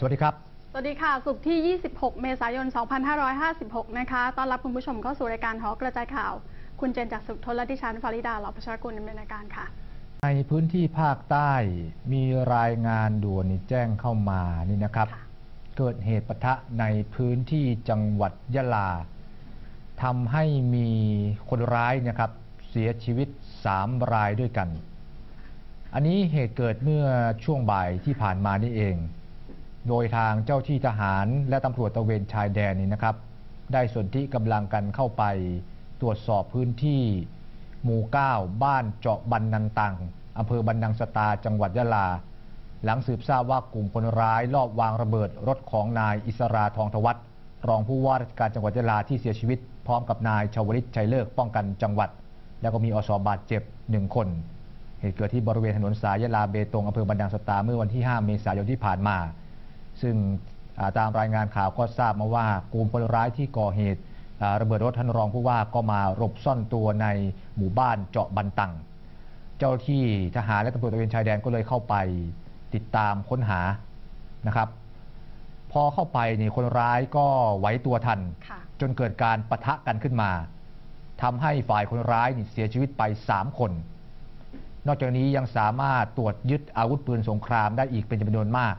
สวัสดีครับ สวัสดีค่ะ สุขที่ 26 เมษายน 2556 นะคะ ต้อนรับคุณผู้ชมเข้าสู่รายการหอกระจายข่าว คุณเจนจากสุขทนและดิฉันฟาริดาหลอประชากุลดำเนินรายการค่ะ ในพื้นที่ภาคใต้มีรายงานด่วนนี่แจ้งเข้ามานี่นะครับค่ะเกิดเหตุปะทะในพื้นที่จังหวัดยะลาทำให้มีคนร้ายเนะครับ เสียชีวิต 3 รายด้วยกัน อันนี้เหตุเกิดเมื่อช่วงบ่ายที่ผ่านมานี่เอง โดยทางเจ้าที่ทหารและตำรวจตะเวนชายแดนนี่นะครับ ได้ส่วนที่กำลังกันเข้าไปตรวจสอบพื้นที่ หมู่ 9 บ้านเจาะบันนันตังอำเภอบันนังสตาจังหวัดยะลา หลังสืบทราบว่ากลุ่มคนร้ายลอบวางระเบิดรถของนายอิสราทองทวัฒน์รองผู้ว่าราชการจังหวัดยะลาที่เสียชีวิต พร้อมกับนายชาวลิตชัยเลิกป้องกันจังหวัด แล้วก็มีอสบาดเจ็บหนึ่งคน เหตุเกิดที่บริเวณถนนสายยะลาเบตงอำเภอบันดังสตาเมื่อวันที่ 5 เมษายนที่ผ่านมา ซึ่งอ่าตามรายงานข่าวก็ทราบมาว่ากลุ่มคนร้ายที่ก่อเหตุอ่าระเบิดรถท่านรองผู้ว่าก็มาหลบซ่อนตัวในหมู่บ้านเจาะบันตัง เจ้าหน้าที่ทหารและตำรวจตระเวนชายแดนก็เลยเข้าไปติดตามค้นหานะครับ พอเข้าไปนี่คนร้ายก็ไหวตัวทันค่ะจนเกิดการปะทะกันขึ้นมาทำให้ฝ่ายคนร้ายนี่เสียชีวิตไป 3 คน นอกจากนี้ยังสามารถตรวจยึดอาวุธปืนสงครามได้อีกเป็นจำนวนมาก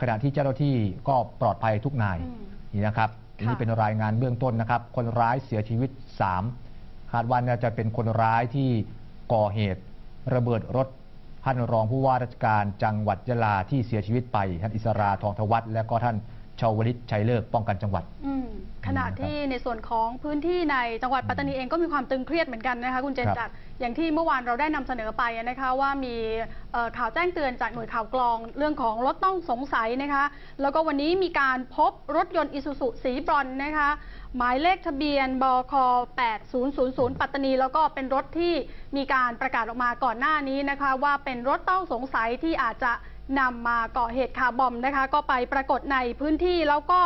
ขณะที่เจ้าหน้าที่ก็ปลอดภัยทุกนายอืมนี่นะครับค่ะ นี่เป็นรายงานเบื้องต้นนะครับ คนร้ายเสียชีวิต 3 คาดว่าน่าจะเป็นคนร้ายที่ก่อเหตุ ระเบิดรถท่านรองผู้ว่าราชการจังหวัดยะลาที่เสียชีวิตไป ท่านอิสราทองทวัฒน์และก็ท่านชาวลิตชัยเลิกป้องกันจังหวัด อืม ขณะที่ในส่วนของพื้นที่ในจังหวัดปัตตานีเองก็มีความตึงเครียดเหมือนกันนะคะคุณเจนครับจัดอย่างที่เมื่อวานเราได้นำเสนอไปนะคะว่ามีเอ่อข่าวแจ้งเตือนจากหน่วยข่าวกรองเรื่องของรถต้องสงสัยนะคะ แล้วก็วันนี้มีการพบรถยนต์อิซูซุสีบรอนซ์นะคะ หมายเลขทะเบียนบค8000 ปัตตานี แล้วก็เป็นรถที่มีการประกาศออกมาก่อนหน้านี้นะคะ ว่าเป็นรถต้องสงสัยที่อาจจะนำมาก่อเหตุคาร์บอมนะคะ ก็ไปปรากฏในพื้นที่แล้วก็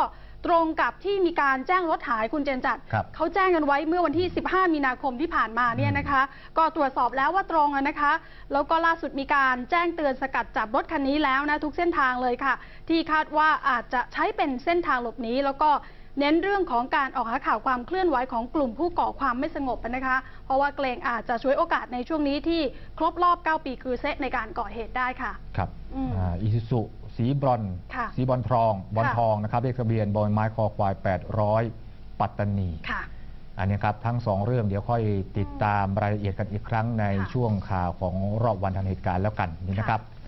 ตรงกับที่มีการแจ้งรถหายคุณเจนจัดครับเขาแจ้งกันไว้เมื่อวันที่ 15 มีนาคมที่ผ่านมาเนี่ยนะคะ ก็ตรวจสอบแล้วว่าตรงอะนะคะ แล้วก็ล่าสุดมีการแจ้งเตือนสกัดจับรถคันนี้แล้วนะทุกเส้นทางเลยค่ะ ที่คาดว่าอาจจะใช้เป็นเส้นทางหลบหนีแล้วก็เน้นเรื่องของการออกหาข่าวความเคลื่อนไหวของกลุ่มผู้ก่อความไม่สงบนะคะ เพราะว่าเกรงอาจจะช่วยโอกาสในช่วงนี้ที่ครบรอบ 9 ปีคือเซตในการก่อเหตุได้ค่ะ ครับอืมอีซูซุ สีบรอนซ์ค่ะสีบอลทองบอลค่ะ ทองนะครับเลขทะเบียนบอยไม้คอควาย 800 ปัตตานี ค่ะ อันนี้ครับทั้งสองเรื่องเดี๋ยวค่อยติดตามรายละเอียดกันอีกครั้งในค่ะช่วงข่าวของรอบวันทันเหตุการณ์แล้วกันนี่นะครับค่ะ